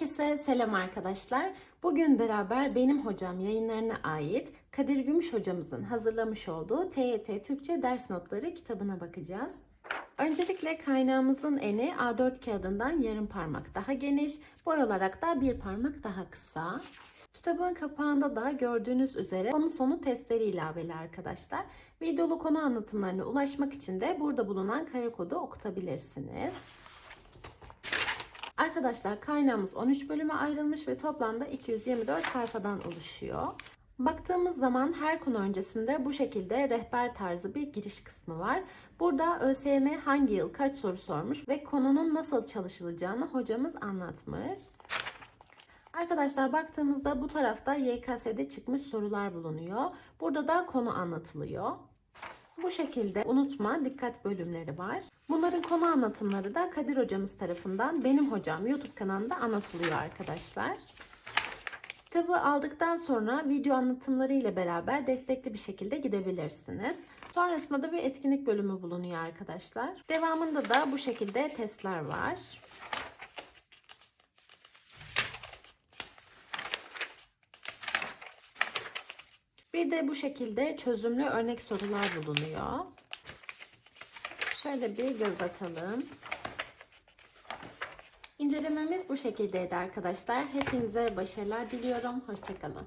Herkese selam arkadaşlar. Bugün beraber benim hocam yayınlarına ait Kadir Gümüş hocamızın hazırlamış olduğu TYT Türkçe ders notları kitabına bakacağız. Öncelikle kaynağımızın eni A4 kağıdından yarım parmak daha geniş, boy olarak da bir parmak daha kısa. Kitabın kapağında da gördüğünüz üzere konu sonu testleri ilaveli arkadaşlar. Videolu konu anlatımlarına ulaşmak için de burada bulunan kare kodu okutabilirsiniz. Arkadaşlar kaynağımız 13 bölüme ayrılmış ve toplamda 224 sayfadan oluşuyor. Baktığımız zaman her konu öncesinde bu şekilde rehber tarzı bir giriş kısmı var. Burada ÖSYM hangi yıl kaç soru sormuş ve konunun nasıl çalışılacağını hocamız anlatmış. Arkadaşlar baktığımızda bu tarafta YKS'de çıkmış sorular bulunuyor. Burada da konu anlatılıyor. Bu şekilde unutma, dikkat bölümleri var. Bunların konu anlatımları da Kadir hocamız tarafından Benim Hocam YouTube kanalında anlatılıyor arkadaşlar. Kitabı aldıktan sonra video anlatımları ile beraber destekli bir şekilde gidebilirsiniz. Sonrasında da bir etkinlik bölümü bulunuyor arkadaşlar. Devamında da bu şekilde testler var. Bir de bu şekilde çözümlü örnek sorular bulunuyor. Şöyle bir göz atalım. İncelememiz bu şekildeydi arkadaşlar. Hepinize başarılar diliyorum. Hoşçakalın.